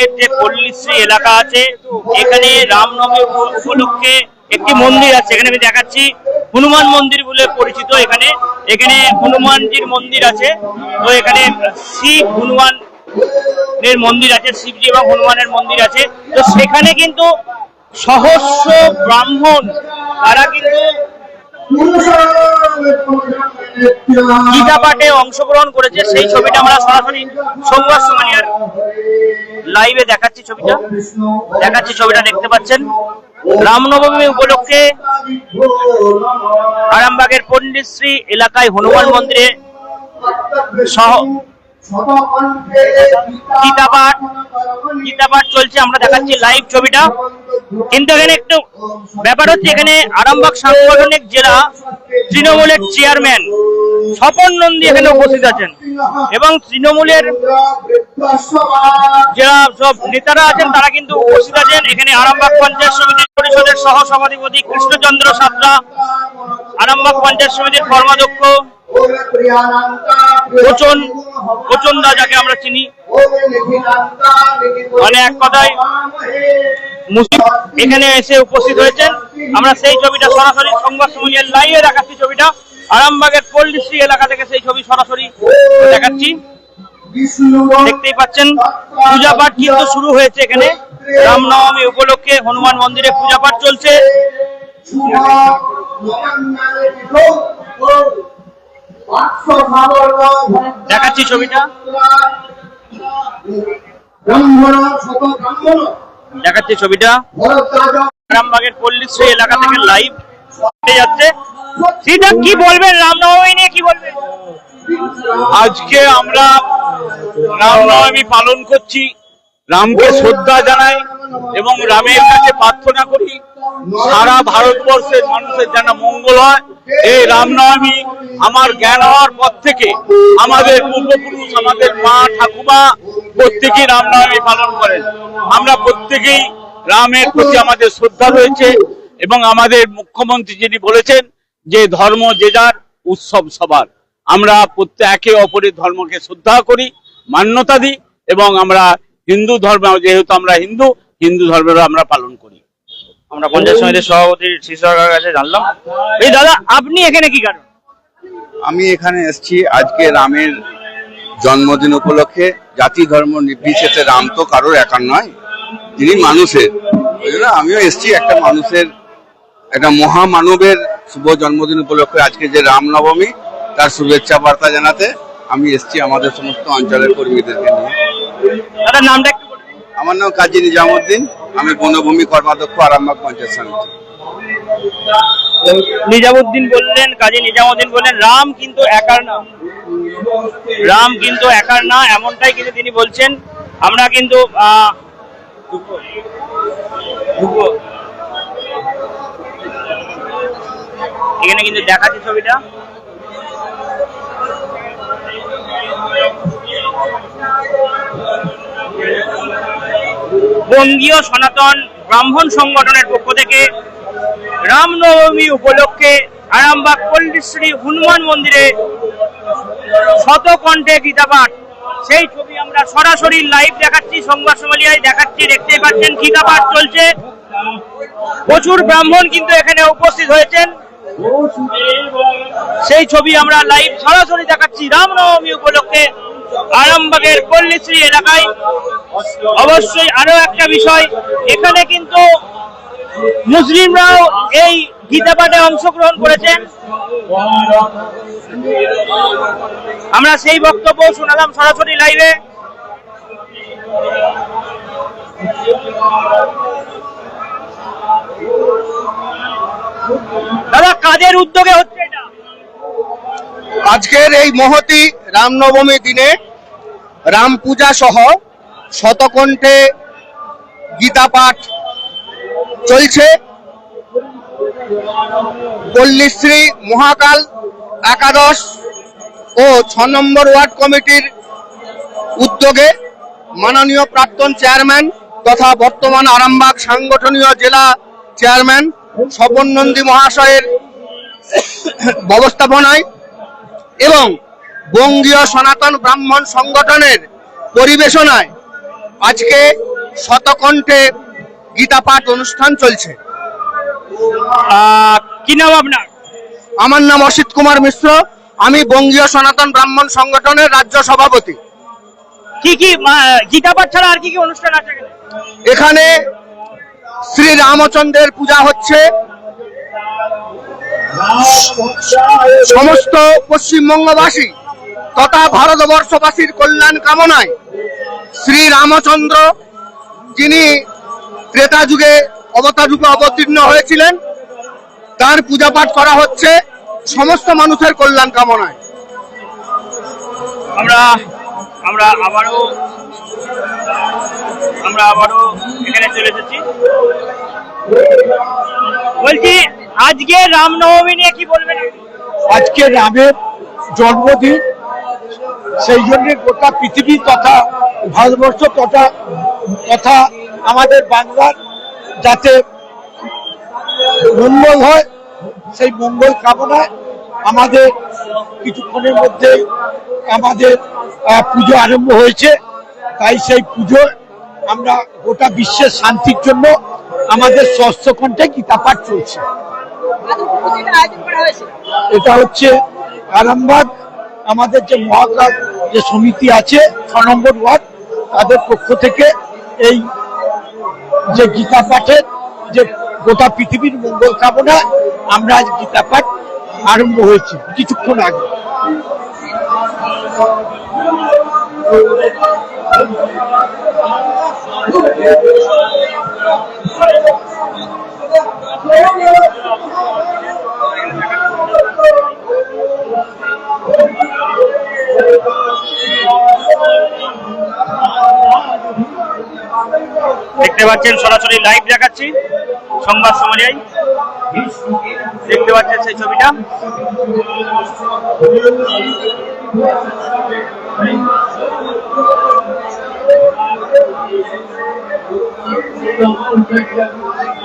এর যে পল্লীশ্রী এলাকা আছে, এখানে রামনবমী উপলক্ষে একটি মন্দির আছে, এখানে আমি দেখাচ্ছি। হনুমান মন্দির বলে পরিচিত এখানে। এখানে হনুমানজির মন্দির আছে। তো এখানে শিব হনুমান এর মন্দির আছে, শিবজি এবং হনুমানের মন্দির আছে। তো সেখানে কিন্তু সহস্র ব্রাহ্মণ, তারা কিন্তু গীতা পাঠে অংশগ্রহণ করেছে, সেই ছবিটা আমরা সরাসরি সোমবার সোমানিয়ার লাইভে দেখাচ্ছি ছবিটা। দেখাচ্ছি ছবিটা, দেখতে পাচ্ছেন। রামনবমী উপলক্ষে আরামবাগের পণ্ডিত শ্রী এলাকায় হনুমান মন্দিরে সহ গীতা পাঠ গীতা চলছে, আমরা দেখাচ্ছি লাইভ ছবিটা। কিন্তু এখানে একটু ব্যাপার হচ্ছে, এখানে জেলা তৃণমূলের চেয়ারম্যান স্বপন নন্দী এখানে উপস্থিত আছেন। এবং তৃণমূলের যারা সব নেতারা আছেন, তারা কিন্তু উপস্থিত আছেন। এখানে আরামবাগ পঞ্চায়েত সমিতি পরিষদের সহ সভাধিপতি কৃষ্ণচন্দ্র সাতরা, আরামবাগ পঞ্চায়েত সমিতির কর্মাধ্যক্ষ কোচন কোচন দা যাকে আমরা চিনি। মানে এক কথায়, মুসলিম এখানে এসে উপস্থিত হয়েছেন। আমরা সেই ছবিটা সরাসরি সংবাদ সময়ের লাইভে দেখাচ্ছি ছবিটা। আরামবাগের পল্লীশ্রী এলাকা থেকে সেই ছবি সরাসরি দেখাচ্ছি। দেখতেই পাচ্ছেন, পূজা পাঠ কিন্তু শুরু হয়েছে এখানে। রামনবমী উপলক্ষে হনুমান মন্দিরে পূজা পাঠ চলছে। দেখাচ্ছি ছবিটা। দেখাচ্ছি ছবিটা। রামবাগের পল্লীশ্রী এলাকা থেকে লাইভ যাচ্ছে। সেটা কি বলবেন রামনবমী নিয়ে কি বলবেন আজকে আমরা রামনবমী পালন করছি। রামকে শ্রদ্ধা জানাই। এবং রামের কাছে প্রার্থনা করি, সারা ভারতবর্ষের মানুষের যেন মঙ্গল হয়। এই রামনবমী আমার জ্ঞান হওয়ার পর থেকে আমাদের পূর্বপুরুষ, আমাদের মা, ঠাকুমা প্রত্যেকেই রামনবমী পালন করেন। আমরা প্রত্যেকেই রামের প্রতি আমাদের শ্রদ্ধা রয়েছে এবং আমাদের মুখ্যমন্ত্রী যিনি বলেছেন যে ধর্ম যে যার, উৎসব সবার। আমরা প্রত্যেক একে অপরের ধর্মকে শ্রদ্ধা করি, মান্যতা দিই এবং আমরা হিন্দু ধর্ম, যেহেতু আমরা হিন্দু হিন্দু ধর্মের আমরা পালন করি। আমরা পঞ্চায়েত সমিতির সভাপতি শিশুকার কাছে জানলাম। এই দাদা আপনি এখানে কি কারণ আমি এখানে এসেছি আজকে রামের জন্মদিন উপলক্ষে। জাতি ধর্ম নির্বিশেষে রাম তো কারোর একার নয় তিনি মানুষের। ওই জন্য আমিও এসেছি একটা মানুষের একটা মহামানবের শুভ জন্মদিন উপলক্ষে আজকে যে রামনবমী তার শুভেচ্ছা বার্তা জানাতে আমি এসেছি আমাদের সমস্ত অঞ্চলের কর্মীদেরকে নিয়ে। নামটা। আমার নাম কাজী নিজামুদ্দিন, আমি বনভূমি কর্মাধ্যক্ষ আরামবাগ পঞ্চায়েত সমিতি। নিজামুদ্দিন বললেন, কাজী নিজামুদ্দিন বললেন, রাম কিন্তু একার না। রাম কিন্তু একার না, এমনটাই কিন্তু তিনি বলছেন। আমরা কিন্তু এখানে কিন্তু দেখাচ্ছি ছবিটা। বঙ্গীয় সনাতন ব্রাহ্মণ সংগঠনের পক্ষ থেকে রামনবমী উপলক্ষে আরামবাগ পল্লীশ্রী হনুমান মন্দিরে শতকণ্ঠে গীতাপাঠ সেই ছবি আমরা সরাসরি লাইভ দেখাচ্ছি, সংবাদ সমালিয়ায় দেখাচ্ছি দেখতেই পাচ্ছেন গীতাপাঠ চলছে। প্রচুর ব্রাহ্মণ কিন্তু এখানে উপস্থিত হয়েছেন। সেই ছবি আমরা লাইভ সরাসরি দেখাচ্ছি, রামনবমী উপলক্ষে আরামবাগের পল্লীশ্রী এলাকায়। অবশ্যই আরও একটা বিষয়, এখানে কিন্তু মুসলিমরাও এই গীতা পাঠে অংশগ্রহণ করেছেন। আমরা সেই বক্তব্য শোনালাম সরাসরি লাইভে। দাদা, কাজের উদ্যোগে হচ্ছে আজকের এই মহতি রামনবমী দিনে রাম পূজা সহ শতকণ্ঠে গীতা পাঠ চলছে। পল্লীশ্রী মহাকাল একাদশ ও ছ নম্বর ওয়ার্ড কমিটির উদ্যোগে মাননীয় প্রাক্তন চেয়ারম্যান তথা বর্তমান আরামবাগ সাংগঠনীয় জেলা চেয়ারম্যান স্বপন নন্দী মহাশয়ের ব্যবস্থাপনায় এবং বঙ্গীয় সনাতন ব্রাহ্মণ সংগঠনের পরিবেশনায় আজকে শতকণ্ঠে গীতা পাঠ অনুষ্ঠান চলছে। কি নাম আপনার? আমার নাম অসিত কুমার মিশ্র। আমি বঙ্গীয় সনাতন ব্রাহ্মণ সংগঠনের রাজ্য সভাপতি। কি কি গীতা পাঠ ছাড়া আর কি কি অনুষ্ঠান আছে? এখানে শ্রী রামচন্দ্রের পূজা হচ্ছে। সমস্ত পশ্চিমবঙ্গবাসী তথা ভারতবর্ষবাসীর কল্যাণ কামনায় শ্রী রামচন্দ্র, যিনি ত্রেতা যুগে অবতার রূপে অবতীর্ণ হয়েছিলেন, তার পূজা পাঠ করা হচ্ছে সমস্ত মানুষের কল্যাণ কামনায়। আমরা আমরা আবারও আমরা আবারও এখানে চলে এসেছি। বলছি আজকে রামনবমী নিয়ে কি বলবেন? আজকে রামের জন্মদিন। সেই জন্য গোটা পৃথিবী তথা ভারতবর্ষ তথা তথা আমাদের বাংলার যাতে মঙ্গল হয়, সেই মঙ্গল কামনায় আমাদের কিছুক্ষণের মধ্যে আমাদের পুজো আরম্ভ হয়েছে। তাই সেই পুজো আমরা গোটা বিশ্বের শান্তির জন্য আমাদের ষষ্ঠকণ্ঠে গীতা পাঠ চলছে। এটা হচ্ছে আরামবাগ আমাদের যে মহাকাল যে সমিতি আছে ছ নম্বর ওয়ার্ড তাদের পক্ষ থেকে এই যে গীতা পাঠের যে গোটা পৃথিবীর মঙ্গল কামনা আমরা আজ গীতা পাঠ আরম্ভ হয়েছে কিছুক্ষণ আগে। দেখতে পাচ্ছেন সরাসরি লাইভ দেখাচ্ছি সংবাদ সময়। দেখতে পাচ্ছেন সেই ছবিটা। দেখতে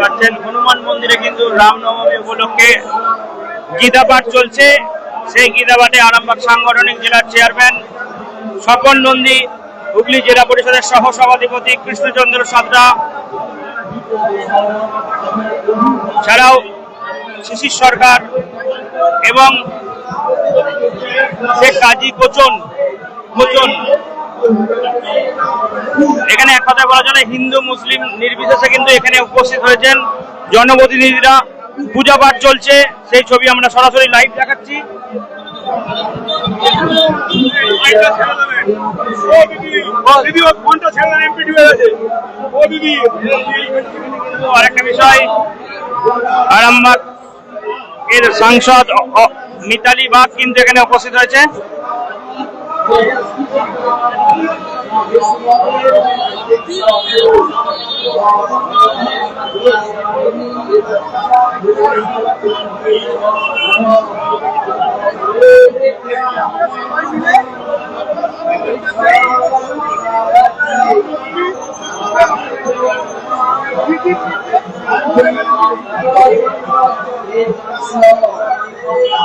পাচ্ছেন। হনুমান মন্দিরে কিন্তু রামনবমী উপলক্ষে গীতা পাঠ চলছে। সেই গীতা পাঠে আরামবাগ সাংগঠনিক জেলার চেয়ারম্যান স্বপন নন্দী, হুগলি জেলা পরিষদের সহ সভাধিপতি কৃষ্ণচন্দ্র সাঁতরা। ছাড়াও শিশির সরকার এবং শেখ কাজী কোচন কোচন এখানে এক কথায় বলা চলে, হিন্দু, মুসলিম নির্বিশেষে কিন্তু এখানে উপস্থিত হয়েছেন জনপ্রতিনিধিরা। পূজা পাঠ চলছে, সেই ছবি আমরা সরাসরি লাইভ দেখাচ্ছি। আরেকটা বিষয়, আরামবাগ এর সাংসদ মিতালি বাগ কিন্তু এখানে উপস্থিত হয়েছে।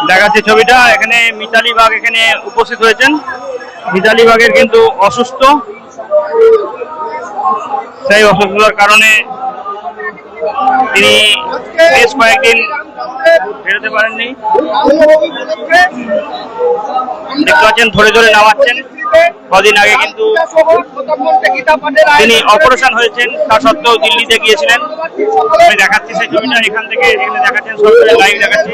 দেখাচ্ছে ছবিটা। এখানে মিতালি বাগ এখানে উপস্থিত হয়েছেন। মিতালি বাঘের কিন্তু অসুস্থ। সেই অসুস্থতার কারণে তিনি বেশ কয়েকদিন বেরোতে পারেননি। দেখতে পাচ্ছেন, ধরে ধরে নামাচ্ছেন। কদিন আগে কিন্তু তিনি অপারেশন হয়েছেন, তা সত্ত্বেও দিল্লিতে গিয়েছিলেন। আমি দেখাচ্ছি সেই ছবিটা, এখান থেকে এখানে দেখাচ্ছেন সরাসরি লাইভ দেখাচ্ছি।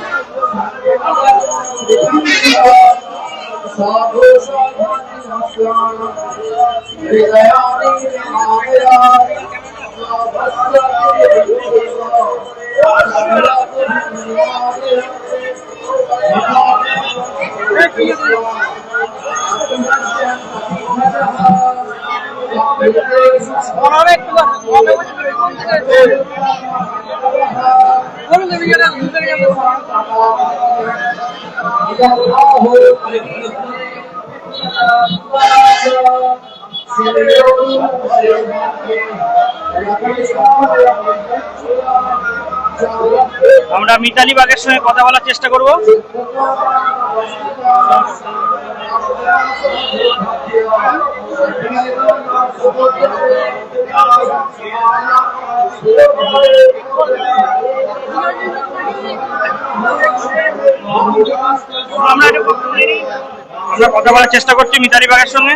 আমরা মিতালি বাগের সঙ্গে কথা বলার চেষ্টা করব। আমরা কথা বলার চেষ্টা করছি মিতালি বাগের সঙ্গে।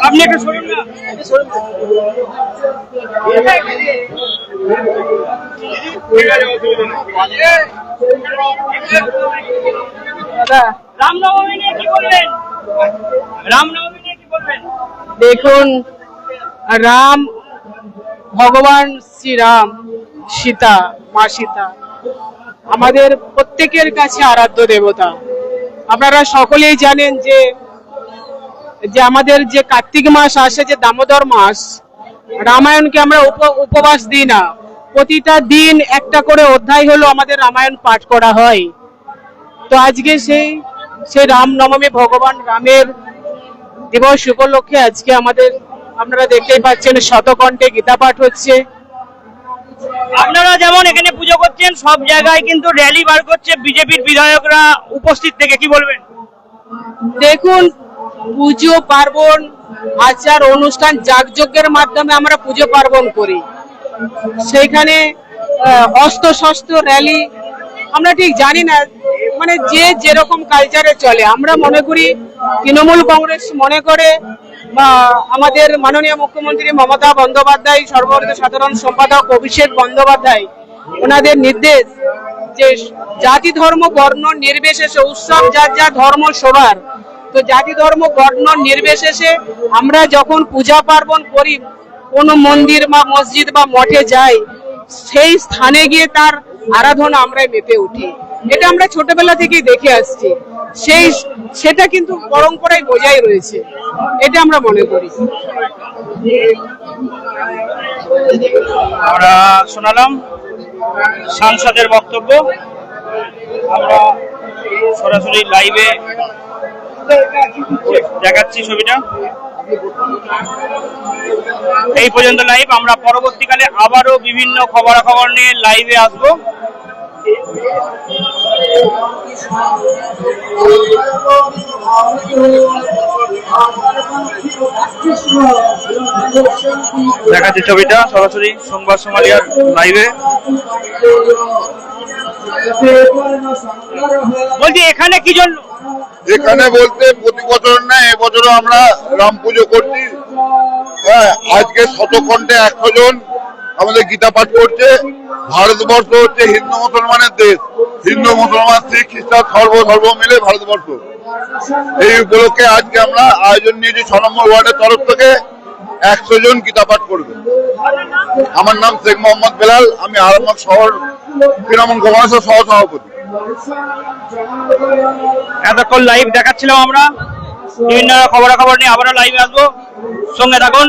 আপনি একটু না রামনবমী নিয়ে কি বলবেন রামনবমী নিয়ে কি বলবেন দেখুন রাম ভগবান শ্রীরাম। সীতা, মা সীতা। আমাদের প্রত্যেকের কাছে আরাধ্য দেবতা। আপনারা সকলেই জানেন যে যে আমাদের যে কার্তিক মাস আসে, যে দামোদর মাস, রামায়ণকে আমরা উপ- উপবাস দিই না। প্রতিটা দিন একটা করে অধ্যায় হলো আমাদের রামায়ণ পাঠ করা হয়। তো আজকে সেই সেই রামনবমী ভগবান রামের দিবস উপলক্ষে আজকে আমাদের, আপনারা দেখতেই পাচ্ছেন, শতকণ্ঠে গীতা পাঠ হচ্ছে। আপনারা যেমন এখানে পুজো করছেন, সব জায়গায় কিন্তু র্যালি বার করছে বিজেপির বিধায়করা উপস্থিত থেকে, কি বলবেন? দেখুন, পুজো পার্বণ, আচার, অনুষ্ঠান যাগযজ্ঞের মাধ্যমে আমরা পুজো পার্বণ করি। সেইখানে অস্ত্র শস্ত্র র্যালি আমরা ঠিক জানি না মানে যে যেরকম কালচারে চলে। আমরা মনে করি তৃণমূল কংগ্রেস মনে করে বা আমাদের মাননীয় মুখ্যমন্ত্রী মমতা বন্দ্যোপাধ্যায়, সর্বভারতীয় সাধারণ সম্পাদক অভিষেক বন্দ্যোপাধ্যায়, ওনাদের নির্দেশ যে জাতি, ধর্ম, বর্ণ নির্বিশেষে উৎসব, যার যা ধর্ম সবার। তো জাতি, ধর্ম, বর্ণ নির্বিশেষে আমরা যখন পূজা পার্বণ করি, কোনো মন্দির বা মসজিদ বা মঠে যাই, সেই স্থানে গিয়ে তার আরাধনা আমরা মেতে উঠি। এটা আমরা ছোটবেলা থেকেই দেখে আসছি, সেই সেটা কিন্তু পরম্পরায় বজায় রয়েছে, এটা আমরা মনে করি। আমরা শোনালাম সাংসদের বক্তব্য। আমরা সরাসরি লাইভে দেখাচ্ছি ছবিটা। এই পর্যন্ত লাইভ আমরা পরবর্তীকালে আবারও বিভিন্ন খবরাখবর নিয়ে লাইভে আসব। দেখাচ্ছি ছবিটা, সরাসরি সংবাদ সোমালিয়ার লাইভে বলছি, এখানে কি জন্য? এখানে বলতে প্রতি বছর না এবছরও আমরা রাম পুজো করছি। হ্যাঁ আজকে শতকণ্ঠে একশো জন আমাদের গীতা পাঠ করছে, ভারতবর্ষ হচ্ছে হিন্দু মুসলমানের দেশ। হিন্দু, মুসলমান, শিখ, খ্রিস্টান সর্ব ধর্ম মিলে ভারতবর্ষ। এই উপলক্ষে আজকে আমরা আয়োজন নিয়েছি ছ নম্বর ওয়ার্ডের তরফ থেকে। একশো জন গীতা পাঠ করবে। আমার নাম শেখ মোহাম্মদ বেলাল, আমি আরামবাগ শহর, তৃণমূল কংগ্রেসের সহ সভাপতি এতক্ষণ লাইভ দেখাচ্ছিলাম আমরা। বিভিন্ন খবরাখবর নিয়ে আবারও লাইভে আসব। সঙ্গে থাকুন।